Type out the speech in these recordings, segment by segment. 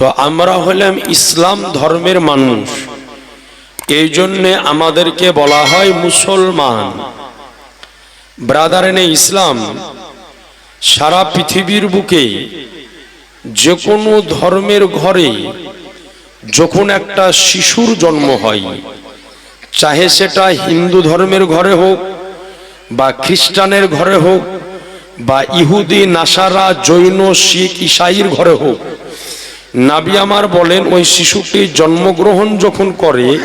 তো আমরা হলাম ইসলাম ধর্মের মানুষ। এই জন্যে আমাদেরকে বলা হয় মুসলমান। ব্রাদারেনে ইসলাম, সারা পৃথিবীর বুকে যে কোনো ধর্মের ঘরে যখন একটা শিশুর জন্ম হয়, চাহে সেটা হিন্দু ধর্মের ঘরে হোক বা খ্রিস্টানের ঘরে হোক বা ইহুদি, নাসারা, জৈন, শিখ, ইসাইর ঘরে হোক নাবি আমার বলেন ওই শিশুটি জন্মগ্রহণ যখন করে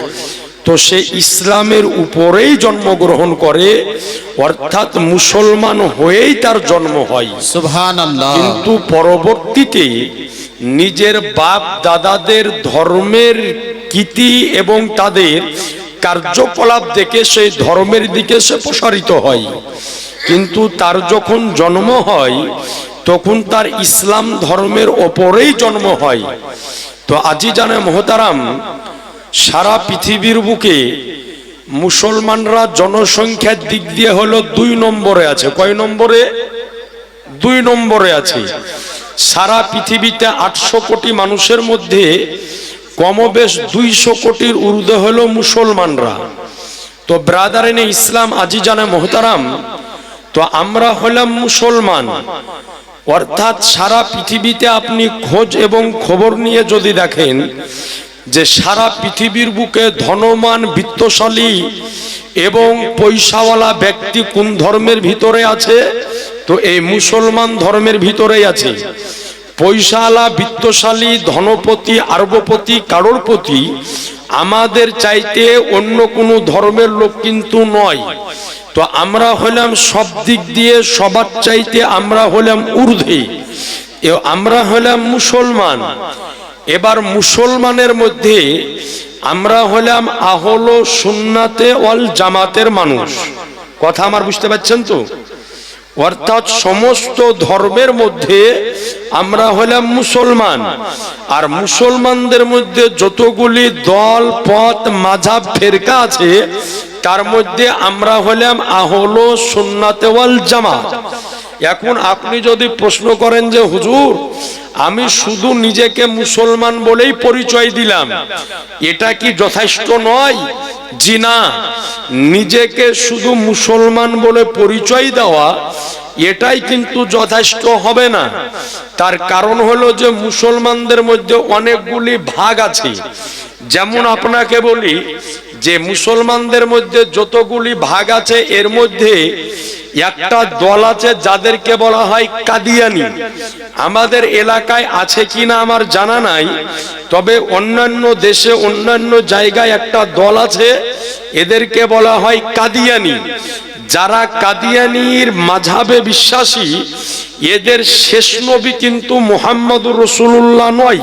তো সে ইসলামের উপরেই জন্মগ্রহণ করে অর্থাৎ মুসলমান হয়েই তার জন্ম হয়। কিন্তু পরবর্তীতে নিজের বাপ দাদাদের ধর্মের কীতি এবং তাদের কার্যকলাপ দেখে সেই ধর্মের দিকে সে প্রসারিত হয়। কিন্তু তার যখন জন্ম হয় তখন তার ইসলাম ধর্মের ওপরেই জন্ম হয়। তো আজি জানে মহতারাম, সারা পৃথিবীর বুকে মুসলমানরা জনসংখ্যার দিক দিয়ে হলো দুই নম্বরে আছে। কয় নম্বরে? দুই নম্বরে আছে। সারা পৃথিবীতে আটশো কোটি মানুষের মধ্যে কমবেশ দুইশো কোটির ঊর্ধ্বে হলো মুসলমানরা। তো ব্রাদারেনে ইসলাম আজি জানে মোহতারাম, তো আমরা হলাম মুসলমান। অর্থাৎ সারা পৃথিবীতে আপনি খোঁজ এবং খবর নিয়ে যদি দেখেন যে সারা পৃথিবীর বুকে ধনমান বিত্তশালী এবং পয়সাওয়ালা ব্যক্তি কোন ধর্মের ভিতরে আছে? তো এই মুসলমান ধর্মের ভিতরেই আছে। পয়সাওয়ালা, বিত্তশালী, ধনপতি, আরবপতি কারোর প্রতি আমাদের চাইতে অন্য কোনো ধর্মের লোক কিন্তু নয়। তো আমরা হলাম সব দিক দিয়ে সবার চাইতে আমরা হলাম ঊর্ধ্বে। আমরা হলাম মুসলমান। এবার মুসলমানের মধ্যে আমরা হলাম আহল সুন্নাতে ওয়াল জামাতের মানুষ। কথা আমার বুঝতে পারছেন তো? অর্থাৎ সমস্ত ধর্মের মধ্যে আমরা হলাম মুসলমান। আর মুসলমানদের মধ্যে যতগুলি দল, পথ, মাঝাব, ফেরকা আছে, তার মধ্যে আমরা হলাম আহল সুন্নাতেওয়াল জামা এখন আপনি যদি প্রশ্ন করেন যে, হুজুর, আমি শুধু নিজেকে মুসলমান বলেই পরিচয় দিলাম। এটা কি যথেষ্ট নয়? জি না। নিজেকে শুধু মুসলমান বলে পরিচয় দেওয়া, এটাই কিন্তু যথেষ্ট হবে না। তার কারণ হলো যে, মুসলমানদের মধ্যে অনেকগুলি ভাগ আছে। যেমন আপনাকে বলি যে মুসলমানদের মধ্যে যতগুলি ভাগ আছে, এর মধ্যে একটা দল আছে যাদেরকে বলা হয় কাদিয়ানি। আমাদের এলাকায় আছে কি না আমার জানা নাই, তবে অন্যান্য দেশে, অন্যান্য জায়গায় একটা দল আছে, এদেরকে বলা হয় কাদিয়ানি। যারা কাদিয়ানির মাঝাবে বিশ্বাসী, এদের শেষ নবী কিন্তু মোহাম্মদুর রসুল্লাহ নয়।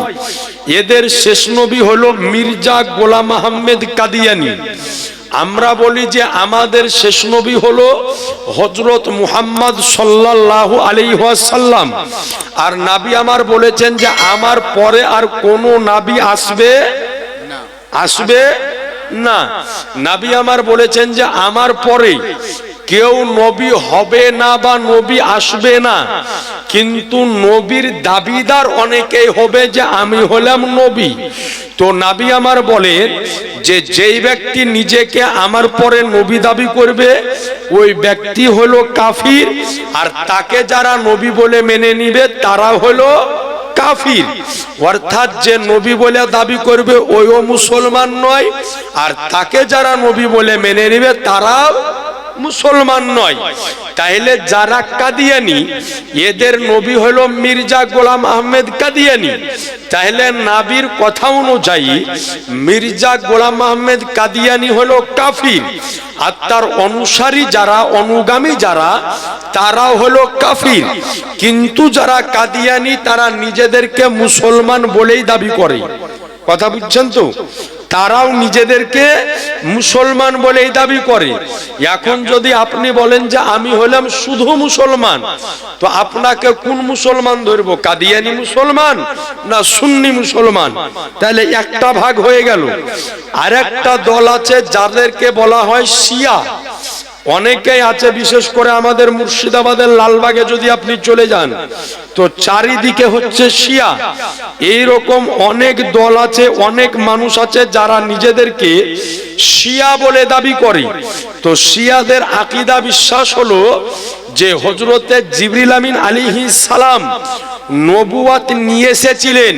এদের শেষ নবী হলো মির্জা গোলাম আহমেদ কাদিয়ানি। আমরা বলি যে আমাদের শেষ নবী হলো হজরত মুহাম্মদ সাল্লাহ আলিহাসাল্লাম আর নাবি আমার বলেছেন যে আমার পরে আর কোনো নাবি আসবে? আসবে না। নাবি আমার বলেছেন যে আমার পরে কেউ নবী হবে না বা নবী আসবে না, কিন্তু নবীর দাবিদার অনেকেই হবে যে আমি হলাম নবী। তো নাবি আমার বলেন যে যেই ব্যক্তি নিজেকে আমার পরে নবী দাবি করবে, ওই ব্যক্তি হলো কাফির, আর তাকে যারা নবী বলে মেনে নিবে, তারা হলো কাফির। অর্থাৎ যে নবী বলে দাবি করবে, ওইও মুসলমান নয়, আর তাকে যারা নবী বলে মেনে নিবে, তারাও মুসলমান নয়। তাইলে যারা কাদিয়ানি, এদের নবী হলো মির্জা গোলাম আহমেদ কাদিয়ানি। তাহলে নাবির কথা অনুযায়ী মির্জা গোলাম আহমেদ কাদিয়ানি হলো কাফির। আর তার অনুসারী যারা, অনুগামী যারা তারা হলো কাফির। কিন্তু যারা কাদিয়ানি, তারা নিজেদেরকে মুসলমান বলেই দাবি করে। কথা বুঝছেন তো? তারাও নিজেদেরকে মুসলমান বলেই দাবি করে। এখন যদি আপনি বলেন যে আমি হলাম শুধু মুসলমান, তো আপনাকে কোন মুসলমান ধরব? কাদিয়ানি মুসলমান না সুন্নি মুসলমান? তাহলে একটা ভাগ হয়ে গেল। আর একটা দল আছে যাদেরকে বলা হয় শিয়া। অনেকেই আছে, বিশেষ করে আমাদের মুর্শিদাবাদের লালবাগে যদি আপনি চলে যান, তো চারিদিকে হচ্ছে শিয়া। এই রকম অনেক দল আছে, অনেক মানুষ আছে যারা নিজেদেরকে শিয়া বলে দাবি করে। তো শিয়াদের আকিদা বিশ্বাস হলো যে হজরতে জিবরিল আমিন আলিহি সালাম নবুয়াত নিয়ে এসেছিলেন।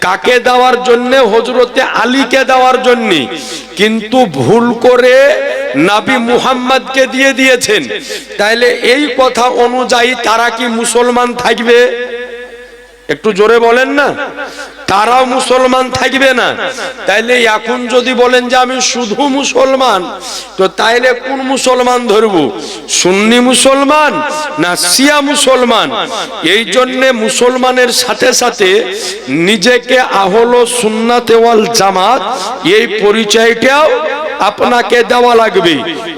কাকে দেওয়ার জন্যে? হজরতে আলীকে দেওয়ার জন্যে। কিন্তু ভুল করে নাবি মুহাম্মদকে দিয়ে দিয়েছেন। তাইলে এই কথা অনুযায়ী তারা কি মুসলমান থাকবে? একটু জোরে বলেন না। তারাও মুসলমান থাকবে না। তাইলে এখন যদি বলেন যে আমি শুধু মুসলমান, তো তাইলে কোন মুসলমান ধরব? সুন্নি মুসলমান না শিয়া মুসলমান? এই জন্যে মুসলমানের সাথে সাথে নিজেকে আহলো সুন্নাতে ওয়াল জামাত, এই পরিচয়টাও আপনাকে দেওয়া লাগবে।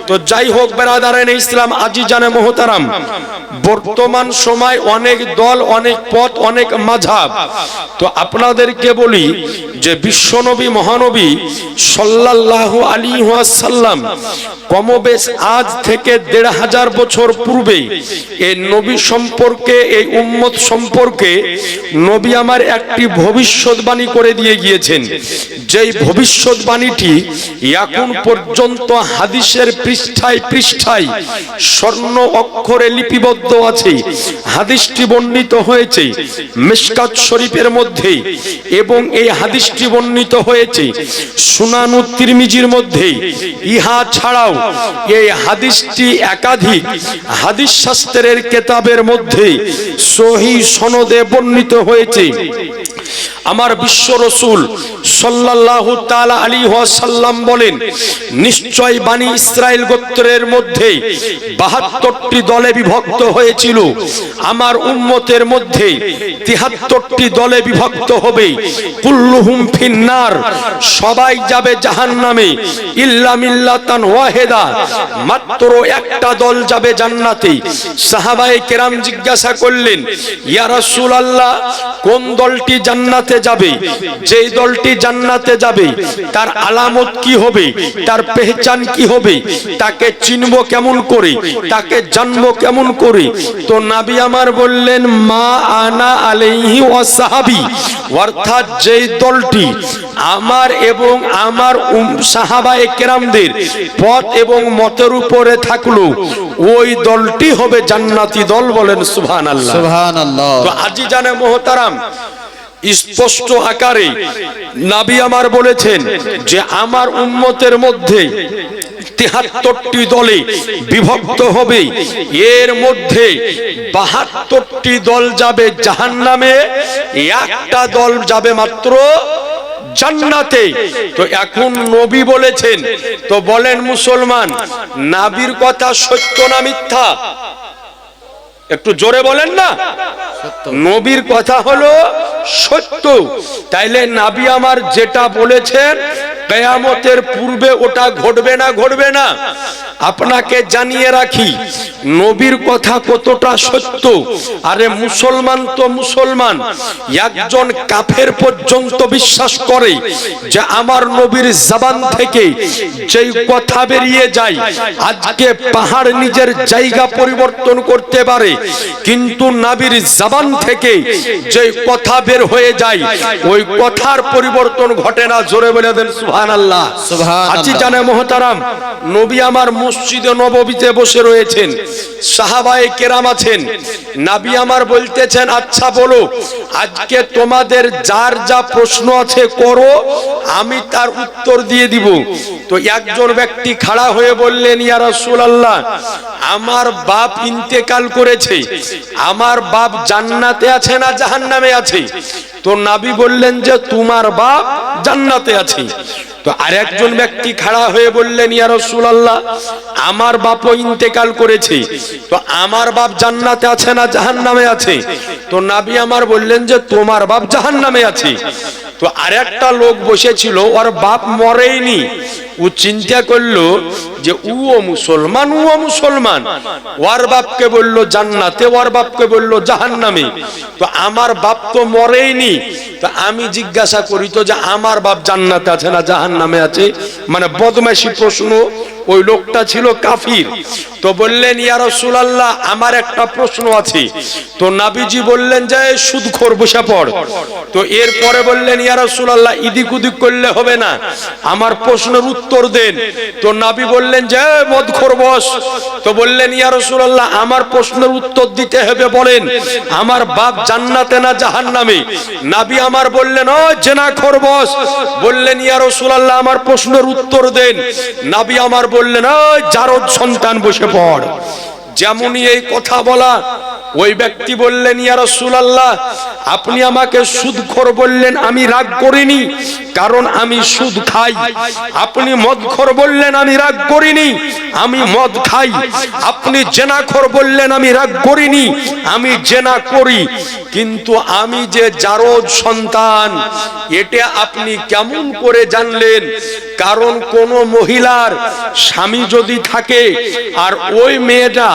তো যাই হোক বেরাদারেন ইসলাম, আজি জানে মোহতারাম। বর্তমান সময় অনেক দল, অনেক পথ, অনেক মাঝাব। তো আপনাদেরকে বলি যে বিশ্বনবী, মহানবী সাল্লাল্লাহু আলী সাল্লাম কমবেশ আজ থেকে দেড় হাজার বছর পূর্বে এই নবী সম্পর্কে এই উম্মত সম্পর্কে নবী আমার একটি ভবিষ্যৎবাণী করে দিয়ে গিয়েছেন। যেই ভবিষ্যৎবাণীটি এখন পর্যন্ত হাদিসের পৃষ্ঠায় পৃষ্ঠায় স্বর্ণ অক্ষরে লিপিবদ্ধ আছে। হাদিসটি বর্ণিত হয়েছে মিশকাত শরীফের মধ্যে এবং এই হাদিসটি বর্ণিত হয়েছে সুনানু তিরমিজির মধ্যে। ইহা ছাড়াও এই হাদিসটি একাধিক হাদিস শাস্ত্রের কেতাবের মধ্যে সহি সনদে বর্ণিত হয়েছে। আমার বিশ্ব রসুল সাল্লাল্লাহু তালা আলী ওয়াসাল্লাম বলেন, নিশ্চয় বাণী ইসরাইল গোত্রের মধ্যে 72টি দলে বিভক্ত হয়েছিল। আমার উম্মতের মধ্যে 73টি দলে বিভক্ত হবে। কুল্লুহুম ফিন্নার, সবাই যাবে জাহান্নামে। ইল্লা মিল্লাতান ওয়াহিদা, মাত্র একটা দল যাবে জান্নাতে। সাহাবায়ে কেরাম জিজ্ঞাসা করলেন, ইয়া রাসূলুল্লাহ, কোন দলটি জান্নাতে যাবে যেই দলটি জান্নাতে যাবে তার আলামত কি হবে তার পেহচান কি হবে তাকে চিনবো কেমন করে তাকে জানব কেমন করে? তো নাবি আমার বললেন মা আনা আলাইহি ওয়াসাহাবি অর্থাৎ যেই দলটি আমার এবং আমার সাহাবায়ে কেরামদের পথ এবং মতের উপরে থাকল ওই দলটি হবে জান্নাতি দল বলেন সুবহানাল্লাহ। সুবহানাল্লাহ। তো আজি জানে মোহতারাম স্পষ্ট আকারে নাবি আমার বলেছেন যে আমার উন্মতের মধ্যে তেহাত্তরটি দলে বিভক্ত হবে। এর মধ্যে বাহাত্তরটি দল যাবে জাহান্নামে, একটা দল যাবে মাত্র জান্নাতে। তো এখন নবী বলেছেন, তো বলেন মুসলমান, নাবির কথা সত্য না মিথ্যা? একটু জোরে বলেন না। নবীর কথা হলো সত্য। তাইলে নাবি আমার যেটা বলেছেন কেয়ামতের পূর্বে ওটা ঘটবে না ঘটবে না। আপনাকে জানিয়ে রাখি নবীর কথা কতটা সত্য। আরে মুসলমান তো মুসলমান। একজন কাফের পর্যন্ত বিশ্বাস করে যে আমার নবীর জবান থেকে যেই কথা বেরিয়ে যায় আজকে পাহাড় নিজের জায়গা পরিবর্তন করতে পারে। কিন্তু নাবির জবান থেকে যে কথা বের হয়ে যায় ওই কথার পরিবর্তন ঘটে না। জোরে বলে দেন সুহান আল্লাহ সুবহানাল্লাহ। আছি জানে মোহতারাম নবী আমার মসজিদে নববীতে বসে রয়েছেন, সাহাবায়ে কেরাম আছেন। নাবি আমার বলতেছেন আচ্ছা বলো, আজকে তোমাদের যার যা প্রশ্ন আছে করো, আমি তার উত্তর দিয়ে দিব। তো একজন ব্যক্তি খাড়া হয়ে বললেন, ইয়া রাসূলুল্লাহ, আমার বাপ ইন্তেকাল করেছে, আমার বাপ জান্নাতে আছে না জাহান্নামে আছে? তো নাবি বললেন যে, তোমার বাপ জান্নাতে আছে। তো আরেকজন ব্যক্তি খাড়া হয়ে বললেন, ইয়া রাসূলুল্লাহ, আমার বাপও ইন্তেকাল করেছে। তো আমার বাপ জান্নাতে আছে না জাহান্নামে আছে? তো নাবি আমার বললেন যে, তোমার বাপ জাহান্নামে আছে। তো আরেকটা লোক বসেছিল, ওর বাপ মরেইনি ও চিন্তা করল যে উও মুসলমান উও মুসলমান। ওর বাপকে বলল, জান্নাতে। ওর বাপকে বলল, জাহান্নামে। তো আমার বাপ তো মরেইনি তো আমি জিজ্ঞাসা করি, তো যে আমার বাপ জান্নাতে আছে না জাহান্নামে আছে। মানে বদমাইশি প্রশ্ন ওই লোকটা ছিল কাফির। তো বললেন, ইয়া রাসূলুল্লাহ, আমার একটা প্রশ্ন আছে। তো নাবিজি বললেন, যে সুদখোর বসে পড়। তো এরপরে বললেন, ইয়া রাসূলুল্লাহ ইদিক উদিক করলে হবে না। আমার প্রশ্নের উত্তর দেন। তো নাবি বললেন, যে মদখোর বস। তো বললেন, ইয়া রাসূলুল্লাহ, আমার প্রশ্নের উত্তর দিতে হবে, বলেন, আমার বাপ জান্নাতে না জাহান্নামে? নাবি আমার বললেন, ও জেনাখোর বস। বললেন, ইয়া রাসূলুল্লাহ, আমার প্রশ্নের উত্তর দেন। নাবি আমার বললেন ও জারদ সন্তান বসে পড়। যেমনই এই কথা বলা ওই ব্যক্তি বললেন, ইয়া রাসূলুল্লাহ, আপনি আমাকে সুদখোর বললেন, আমি রাগ করিনি, কারণ আমি সুদ খাই। আপনি মদখোর বললেন, আমি রাগ করিনি, আমি মদ খাই। আপনি জেনাখোর বললেন, আমি রাগ করিনি, আমি জেনা করি। কিন্তু আমি যে জারদ সন্তান, এটা আপনি কেমন করে জানলেন? কারণ কোন মহিলার স্বামী যদি থাকে, আর ওই মেয়েটা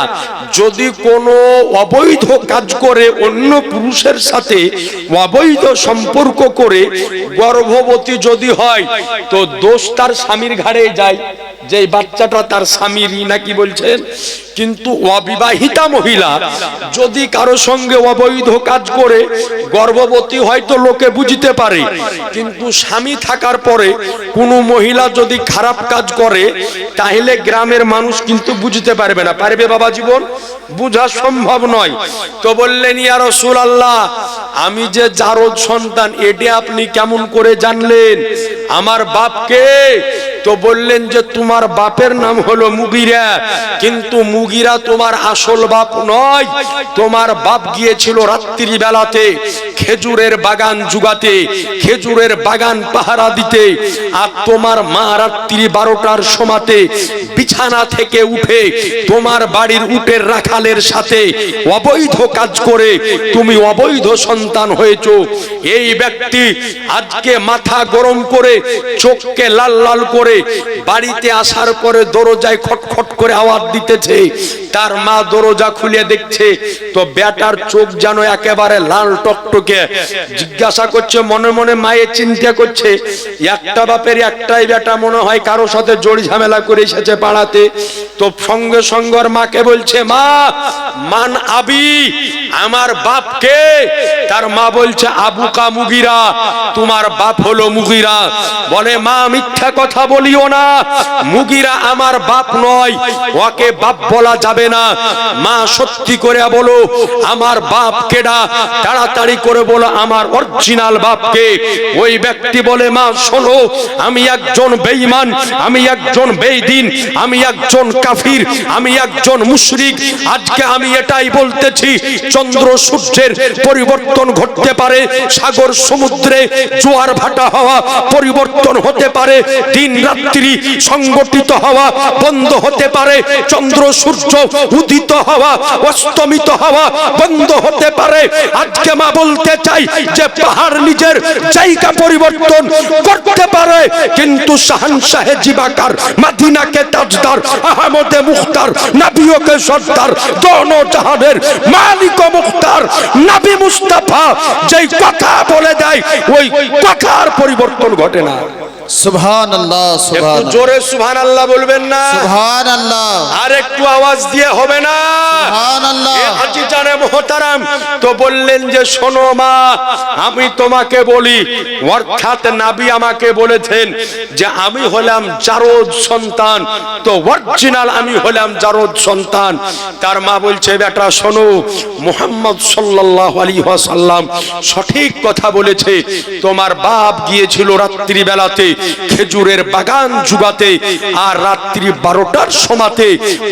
যদি কোনো অবৈধ কাজ করে অন্য পুরুষের সাথে অবৈধ সম্পর্ক করে গর্ভবতী যদি হয়, তো দোষ তার স্বামীর ঘাড়ে যায়। যে বাচ্চাটা তার স্বামীরই নাকি বলছেন? কিন্তু অবিবাহিতা মহিলা, যদি কারও সঙ্গে অবৈধ কাজ করে, গর্ভবতী হয়তো লোকে বুঝতে পারে। কিন্তু স্বামী থাকার পরে কোনো মহিলা যদি খারাপ কাজ করে, তাহলে গ্রামের মানুষ কিন্তু বুঝতে পারবে না। পারবে বাবা জীবন? বুঝা সম্ভব নয়। তো বললেন, ইয়া রসুল আল্লাহ আমি যে জারদ সন্তান, এটা আপনি কেমন করে জানলেন? আমার বাপকে তো বললেন যে তোমার বাপের নাম হলো মুগিরা। কিন্তু মুগিরা তোমার আসল বাপ নয়। তোমার বাপ গিয়েছিল রাত্রি বেলাতে খেজুরের বাগান জুগাতে, খেজুরের বাগান পাহারা দিতে, আর তোমার মা রাত্রি বারোটার সমাতে বিছানা থেকে উঠে তোমার বাড়ির উটের রাখালের সাথে অবৈধ কাজ করে তুমি অবৈধ সন্তান হয়েছো। এই ব্যক্তি আজকে মাথা গরম করে চোখকে লাল লাল করে বাড়িতে আসার পরে দরজায় খটখট করে আওয়াজ দিতেছে। তার মা দরজা খুলে দেখছে, তো বেটার চোখ যেন একেবারে লাল টকটকে। জিজ্ঞাসা করছে, মনে মনে মায়ের চিন্তা করছে, একটা বাপের একটাই বেটা মনে হয় কারও সাথে জড়ি ঝামেলা করে এসেছে পাড়াতে। তো সঙ্গে সঙ্গর মাকে বলছে, মা, মান আবি, আমার বাপকে তার মা বলছে, আবু কা মুগিরা, তোমার বাপ হলো মুগিরা। বলে, মা, মিথ্যা কথা বলিও না, মুগিরা আমার বাপ নয়, ওকে বাপ বলা যাবে না। মা, সত্যি করে বলো, আমার বাপ কেডা? তাড়াতাড়ি করে বলো আমার অরিজিনাল বাপকে। ওই ব্যক্তি বলে, মা, শোনো, আমি একজন বেঈমান, আমি একজন বেঈদিন, আমি একজন কাফির, আমি একজন মুশরিক। আজকে আমি এটাই বলতেছি, চন্দ্র সূর্যের পরিবর্তন ঘটতে পারে, সাগর সমুদ্রে জোয়ার ভাটা হওয়া পরিবর্তন হতে পারে, দিন রাত্রি সংগঠিত হওয়া বন্ধ হতে পারে, চন্দ্র, সূর্য উদিত হওয়া, অস্তমিত হওয়া বন্ধ হতে পারে। আজকে মা বলতে চাই যে পাহাড় নিজের জায়গা পরিবর্তন করতে পারে, কিন্তু শাহানশাহে জিবাকার, মাদিনাকে তাজদার, আহমদে মুখতার নাবিওকে সর্দার দোনো জাহানের মালিক মুখতার, নাবি মুস্তাফা যেই কথা বলে দেয়, ওই কথার পরিবর্তন ঘটে না। সুবহান আল্লাহ একটু জোরে সুবহান আল্লাহ বলবেন না। সুবহান আল্লাহ আর একটু আওয়াজ দিয়ে হবে না। সুবহান আল্লাহ এ হাজি জানে মোহতারাম তো বললেন যে শোনো মা আমি তোমাকে বলি অর্থাৎ নাবি আমাকে বলেছেন যে আমি হলাম জারদ সন্তান তো অরিজিনাল আমি হলাম জারদ সন্তান। তার মা বলছে বেটা শোনো মোহাম্মদ সাল্লাল্লাহু আলাইহি ওয়াসাল্লাম সঠিক কথা বলেছে তোমার বাপ গিয়েছিল রাত্রি বেলাতে খেজুরের বাগান জুগাতে আর রাত্রি বারোটার সমাতে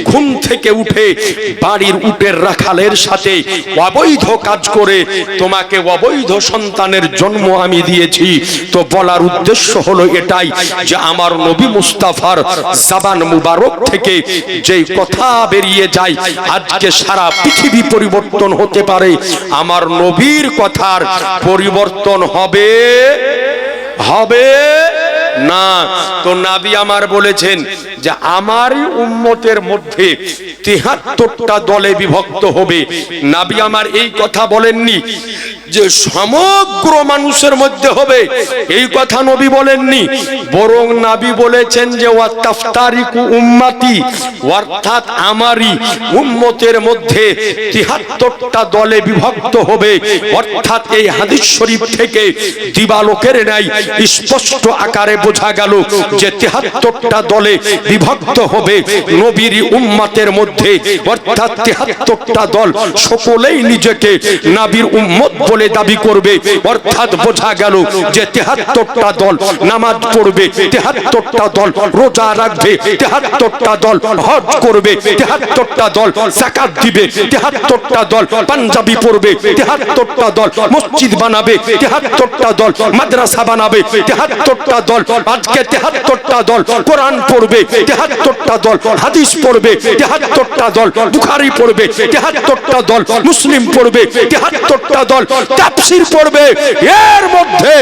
ঘুম থেকে উঠে বাড়ির উটের রাখালের সাথে অবৈধ কাজ করে তোমাকে অবৈধ সন্তানের জন্ম আমি দিয়েছি। তো বলার উদ্দেশ্য হলো এটাই যে আমার নবী মুস্তাফার জাবান মুবারক থেকে যেই কথা বেরিয়ে যায়, আজকে সারা পৃথিবী পরিবর্তন হতে পারে। আমার নবীর কথার পরিবর্তন হবে হবে। না, তো নাবি আমার বলেছেন যে আমারই উম্মতের মধ্যে তেহাত্তরটা দলে বিভক্ত হবে। নাবি আমার এই কথা বলেননি যে সমগ্র মানুষের মধ্যে হবে, এই কথা নবী বলেননি। বরং নাবি বলেছেন যে, ওয়াত্তাফতারিকু উম্মাতি, অর্থাৎ আমারই উম্মতের মধ্যে তিহাত্তরটা দলে বিভক্ত হবে। অর্থাৎ এই হাদিস শরীফ থেকে দিবালোকের ন্যায় স্পষ্ট আকারে বোঝা গেল যে তিহাত্তরটা দলে বিভক্ত হবে নবীর উম্মাতের মধ্যে। অর্থাৎ তিহাত্তরটা দল সকলেই নিজেকে নাবির উম্মত বলে দাবি করবে। অর্থাৎ বোঝা গেল যে তেহাত্তরটা দল নামাজ পড়বে, তেহাত্তরটা দল রোজা রাখবে, তেহাত্তরটা দল হজ করবে, তেহাত্তরটা দল জাকাত দিবে, তেহাত্তরটা দল পাঞ্জাবি পড়বে তেহাত্তরটা দল মসজিদ বানাবে, তেহাত্তরটা দল মাদ্রাসা বানাবে, তেহাত্তরটা দল আজকে তেহাত্তরটা দল, কোরআন পড়বে, তেহাত্তরটা দল, হাদিস পড়বে, তেহাত্তরটা দল, বুখারি পড়বে, তেহাত্তরটা দল, মুসলিম পড়বে, তেহাত্তরটা দল, তাফসির পড়বে, এর মধ্যে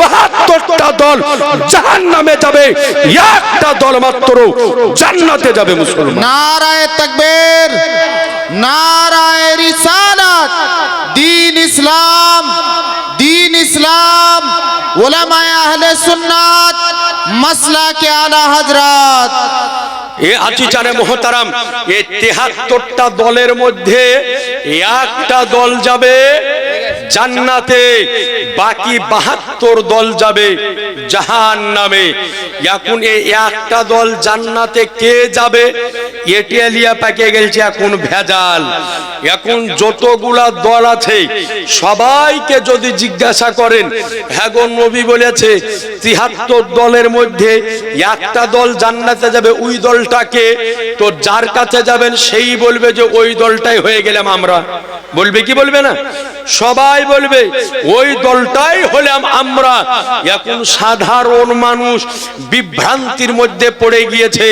বাহাত্তরটা দল জাহান নামে যাবে, একটা দল মাত্র জান্নাতে যাবে মুসলমান। নারায় তকবীর, নারায় রিসালাত, দিন ইসলাম দিন ইসলাম, ওলামায়ে আহলে সুন্নাত মাসলাকে আলা হযরত। এ আচিচারে মোহতারাম এ তেহাত্তরটা দলের মধ্যে একটা দল যাবে জান্নাতে বাকি বাহাত্তর দল যাবে জাহান নামে এখন এই একটা দল জান্নাতে কে যাবে? এটিয়ালিয়া পাকে গেছে এখন ভেজাল। এখন যতগুলা দল আছে, সবাইকে যদি জিজ্ঞাসা করেন হ্যাঁ নবী বলেছে তিহাত্তর দলের মধ্যে একটা দল জান্নাতে যাবে, ওই দলটাকে তো যার কাছে যাবেন, সেই বলবে যে, ওই দলটাই হয়ে গেলাম আমরা। বলবে কি বলবে না? সবাই বলবে, ওই দলটাই হলাম আমরা। এখন সাধারণ মানুষ বিভ্রান্তির মধ্যে পড়ে গিয়েছে।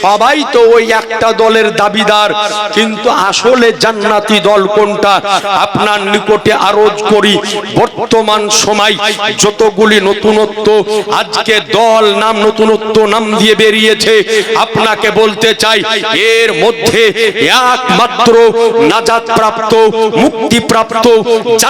সবাই তো ওই একটা দলের দাবিদার, কিন্তু আসলে জান্নাতি দল কোনটা? আপনার নিকটে আরজ করি, বর্তমান সময় যতগুলি নতুনত্ব, আজকে দল নাম নতুনত্ব নাম দিয়ে বেরিয়েছে, আপনাকে বলতে চাই, এর মধ্যে একমাত্র নাজাত প্রাপ্ত মুক্তি প্রাপ্ত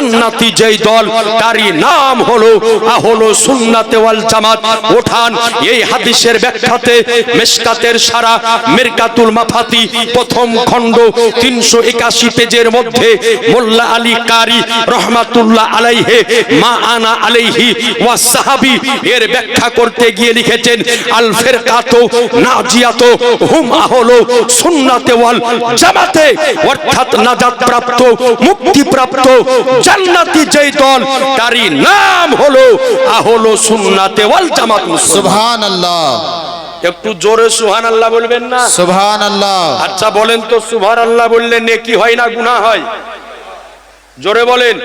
জান্নাতি যেই দল, তারই নাম হলো আহলো সুন্নাতে ওয়াল জামাত। ওঠান এই হাদিসের ব্যাখ্যাতে মেশকাতের সারা মিরকাতুল মাফাতি প্রথম খণ্ড তিনশো একাশি পেজের মধ্যে মোল্লা আলী কারি রহমাতুল্লাহ আলাইহে, মা আনা আলাইহি ওয়া সাহাবি এর ব্যাখ্যা করতে গিয়ে লিখেছেন, আল ফিরকাতু নাজিয়াতু, হুম আহলো সুন্নাতে ওয়াল জামাতে। অর্থাৎ নাজাত প্রাপ্ত মুক্তি প্রাপ্ত জান্নাতি যেই দল তারই নাম হলো আহলো সুন্নাতে ওয়াল জামাত সুবহানাল্লাহ। একটু জোরে সুহান আল্লাহ বলবেন না? সুহান আল্লাহ আচ্ছা বলেন তো সুভার আল্লাহ বললে নেকি হয় না গুনাহ হয়? জোরে বলেন।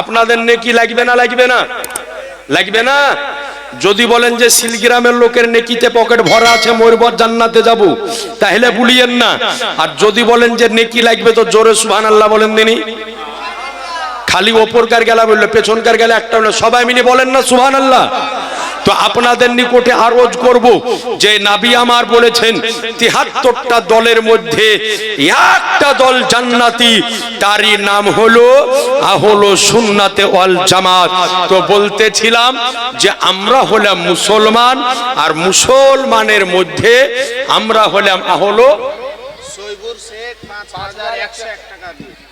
আপনাদের নেকি লাগবে না লাগবে না? লাগবে না? যদি বলেন যে শিলগ্রামের লোকের নেকিতে পকেট ভরা আছে ময়ূরবর জান্নাতে যাব তাহলে ভুলিয়েন না। আর যদি বলেন যে নেকি লাগবে তো জোরে সুবহান আল্লাহ বলেন দিনি খালি ওপরকার গেলা বলল পেছনকার গেলে একটা বলল সবাই মিলে বলেন না সুবহান আল্লাহ তো আপনাদের নিকটে আরজ করব যে নাবি আমার বলেছেন, তিহাত্তরটা দলের মধ্যে একটা দল জান্নাতি, তারই নাম হলো আহলো সুন্নাতে ওয়াল জামাত। তো বলতেছিলাম যে আমরা হলাম মুসলমান, আর মুসলমানের মধ্যে আমরা হলাম আহলো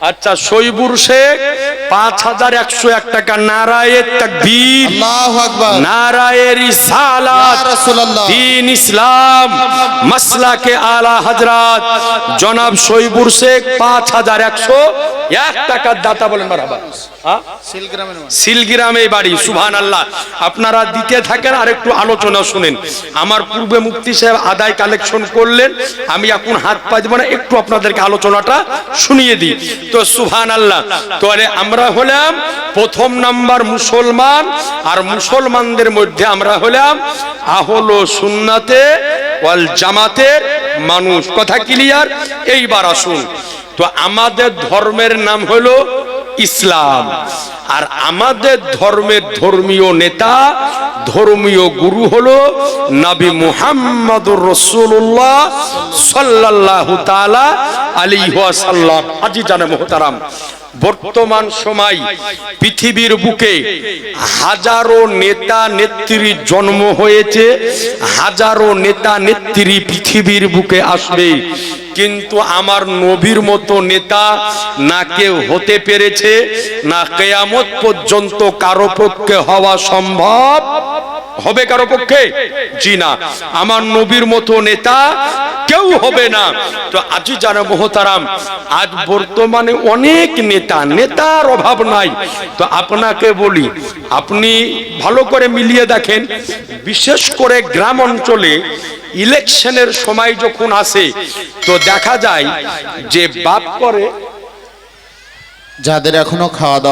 আচ্ছা সৈবুর শেখ পাঁচ হাজার একশো এক টাকা নারায়ের তাকবীর নারায়ের। দিন ইসলাম মাসলাকে আলা হযরত। জনাব সৈবুর শেখ পাঁচ হাজার একশো এক টাকার দাতা বলেন হ্যাঁ? সিলগ্রামে বাড়ি। সুবহান আল্লাহ আপনারা দিতে থাকেন আর একটু আলোচনা শুনেন। আমার পূর্বে মুক্তি সাহেব আদায় কালেকশন করলেন আমি এখন হাত পাজব না একটু আপনাদেরকে আলোচনাটা শুনিয়ে দিই। তো সুহান আল্লাহ তো আরে আমরা হলাম প্রথম নাম্বার মুসলমান আর মুসলমানদের মধ্যে আমরা হলাম আহলো সুন্নাতে ওয়াল জামাতের মানুষ। কথা ক্লিয়ার এইবার আসুন। তো আমাদের ধর্মের নাম হলো ইসলাম। আর আমাদের ধর্মের ধর্মীয় নেতা, ধর্মীয় গুরু হলো নবী মুহাম্মদুর রসুল্লাহ সাল্লাল্লাহু তাআলা আলাইহি ওয়াসাল্লাম। আজি জানে মোহতারাম। বর্তমান সময় পৃথিবীর বুকে হাজারো নেতা নেত্রী জন্ম হয়েছে, হাজারো নেতা নেত্রী পৃথিবীর বুকে আসবে। কিন্তু আমার নবীর মতো নেতা না কেউ হতে পেরেছে, না কেয়ামত পর্যন্ত কারও পক্ষে হওয়া সম্ভব হবে কারও পক্ষে? জি না। আমার নবীর মতো নেতা কেউ হবে না। তো আজি জানা মোহতারাম, আজ বর্তমানে অনেক নেতা, নেতার অভাব নাই। তো আপনাকে বলি, আপনি ভালো করে মিলিয়ে দেখেন, বিশেষ করে গ্রাম অঞ্চলে ইলেকশনের সময় যখন আসে, তো দেখা যায় যে বাপ করে যাদের এখনও খাওয়া দাওয়া